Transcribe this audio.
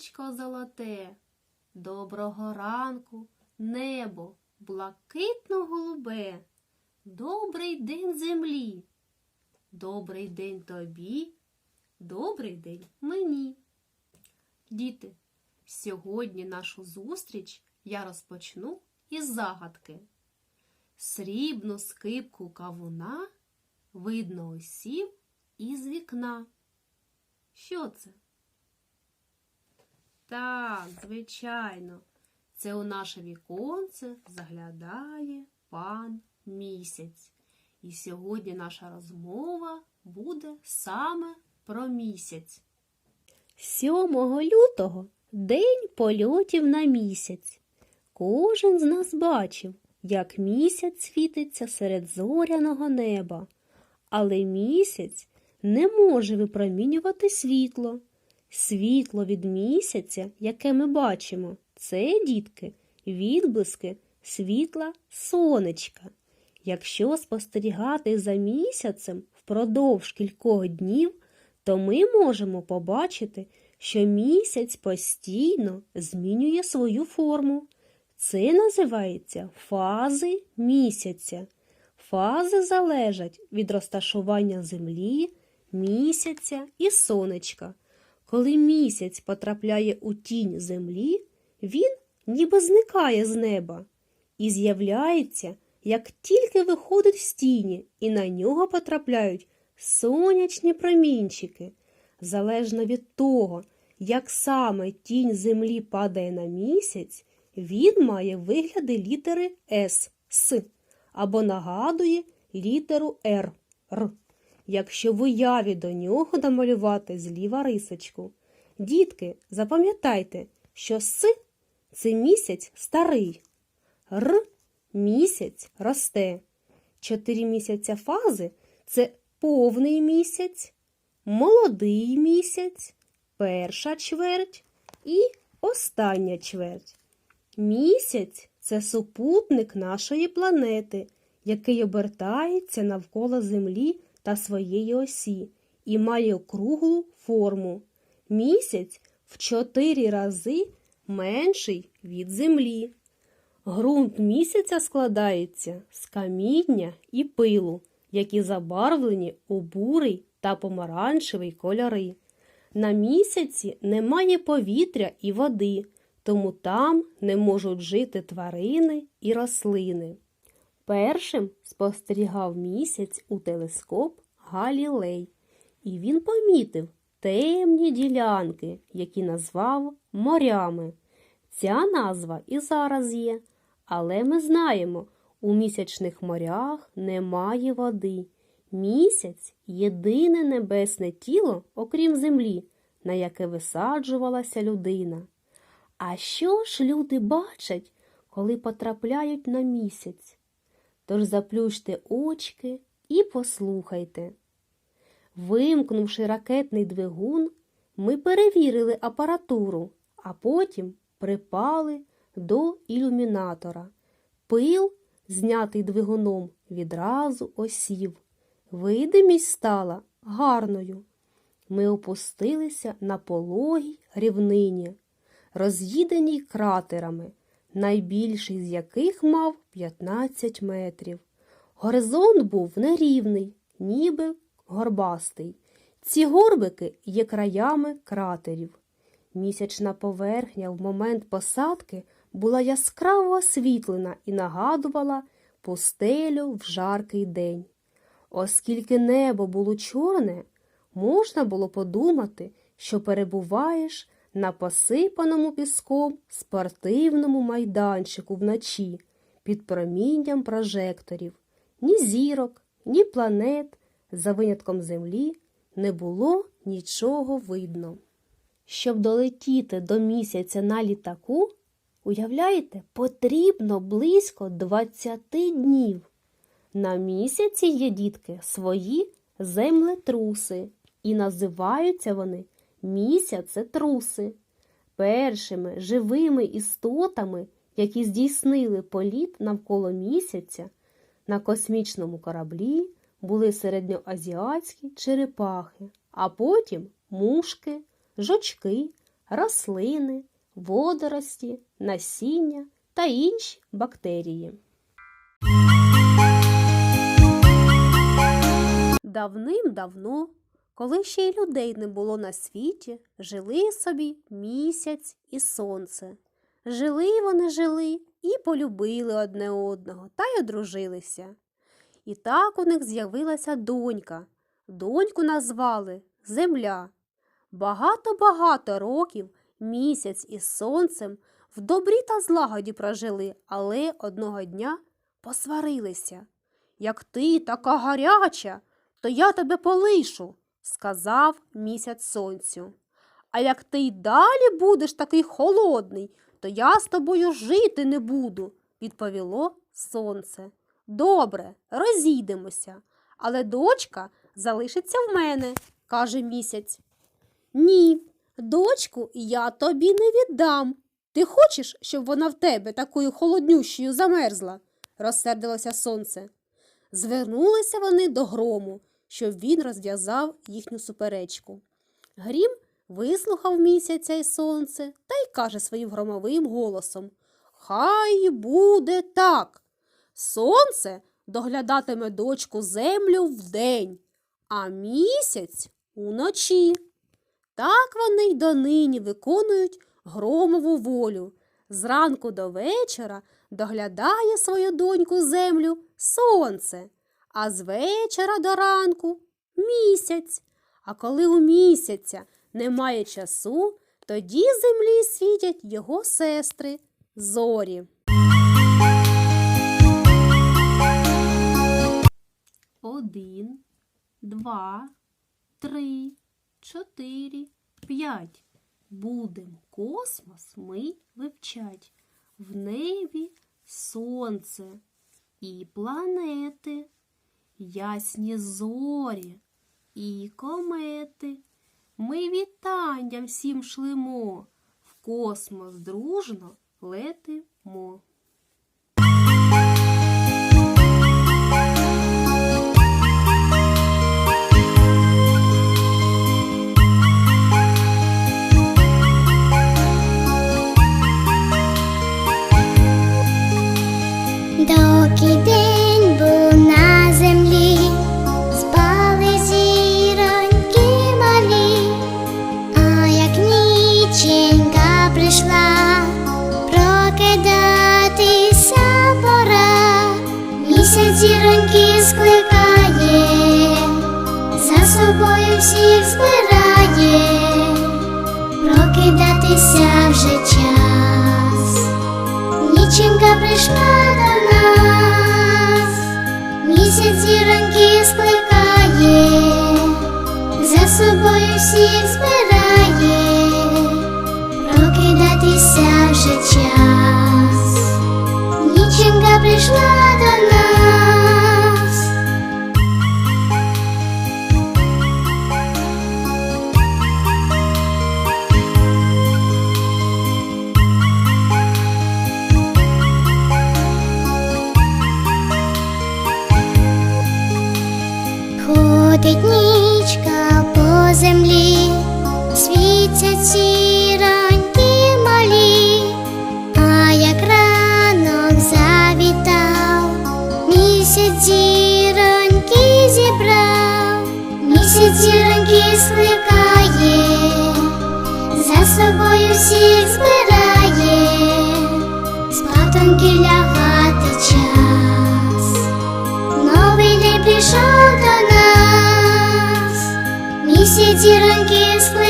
сонечко золоте, доброго ранку, небо, блакитно голубе, добрий день землі, добрий день тобі, добрий день мені. Діти, сьогодні нашу зустріч я розпочну із загадки. Срібну скипку кавуна видно усім із вікна. Що це? Так, звичайно, це у наше віконце заглядає пан місяць. І сьогодні наша розмова буде саме про місяць. 7 лютого день польотів на місяць. Кожен з нас бачив, як місяць світиться серед зоряного неба. Але місяць не може випромінювати світло. Світло від місяця, яке ми бачимо, це, дітки, відблиски світла сонечка. Якщо спостерігати за місяцем впродовж кількох днів, то ми можемо побачити, що місяць постійно змінює свою форму. Це називається фази місяця. Фази залежать від розташування землі, місяця і сонечка. Коли місяць потрапляє у тінь землі, він ніби зникає з неба і з'являється, як тільки виходить з тіні, і на нього потрапляють сонячні промінчики. Залежно від того, як саме тінь землі падає на місяць, він має вигляди літери С, С або нагадує літеру Р, Р. Якщо в уяві до нього намалювати зліва рисочку. Дітки, запам'ятайте, що С це місяць старий, Р місяць росте. Чотири місяця фази це повний місяць, молодий місяць, перша чверть і остання чверть. Місяць це супутник нашої планети, який обертається навколо Землі та своєї осі і має круглу форму. Місяць в чотири рази менший від Землі. Грунт місяця складається з каміння і пилу, які забарвлені у бурий та помаранчевий кольори. На місяці немає повітря і води, тому там не можуть жити тварини і рослини. Першим спостерігав місяць у телескоп Галілей, і він помітив темні ділянки, які назвав морями. Ця назва і зараз є, але ми знаємо, у місячних морях немає води. Місяць єдине небесне тіло, окрім землі, на яке висаджувалася людина. А що ж люди бачать, коли потрапляють на місяць? Тож заплющте очки і послухайте. Вимкнувши ракетний двигун, ми перевірили апаратуру, а потім припали до ілюмінатора. Пил, знятий двигуном, відразу осів. Видимість стала гарною. Ми опустилися на пологій рівнині, роз'їденій кратерами, найбільший з яких мав 15 метрів. Горизонт був нерівний, ніби горбастий. Ці горбики є краями кратерів. Місячна поверхня в момент посадки була яскраво освітлена і нагадувала пустелю в жаркий день. Оскільки небо було чорне, можна було подумати, що перебуваєш на посипаному піском спортивному майданчику вночі під промінням прожекторів. Ні зірок, ні планет, за винятком землі, не було нічого видно. Щоб долетіти до місяця на літаку, уявляєте, потрібно близько 20 днів. На місяці є дітки свої землетруси, і називаються вони місяцетруси. Першими живими істотами, які здійснили політ навколо місяця, на космічному кораблі були середньоазіатські черепахи, а потім мушки, жучки, рослини, водорості, насіння та інші бактерії. Давним-давно, коли ще й людей не було на світі, жили собі місяць і сонце. Жили вони жили і полюбили одне одного та й одружилися. І так у них з'явилася донька. Доньку назвали Земля. Багато-багато років місяць із сонцем в добрі та злагоді прожили, але одного дня посварилися. Як ти така гаряча, то я тебе полишу, сказав місяць сонцю. А як ти й далі будеш такий холодний, то я з тобою жити не буду, відповіло сонце. Добре, розійдемося, але дочка залишиться в мене, каже місяць. Ні, дочку я тобі не віддам. Ти хочеш, щоб вона в тебе такою холоднющою замерзла? розсердилося сонце. Звернулися вони до грому, щоб він розв'язав їхню суперечку. Грім вислухав місяця й сонце та й каже своїм громовим голосом Хай буде так. Сонце доглядатиме дочку землю вдень, а місяць уночі. Так вони й донині виконують громову волю. Зранку до вечора доглядає свою доньку землю сонце, а з вечора до ранку місяць. А коли у місяця немає часу, тоді землі світять його сестри зорі. Один, два, три, чотири, п'ять. Будем космос ми вивчать. В небі сонце і планети, ясні зорі і комети. Ми вітанням всім шлемо, в космос дружно летимо. Ciąga pryszpał скликає, за собою всіх збирає, з спатонки лягати час, новий день прийшов до нас, місяці ранки скликає.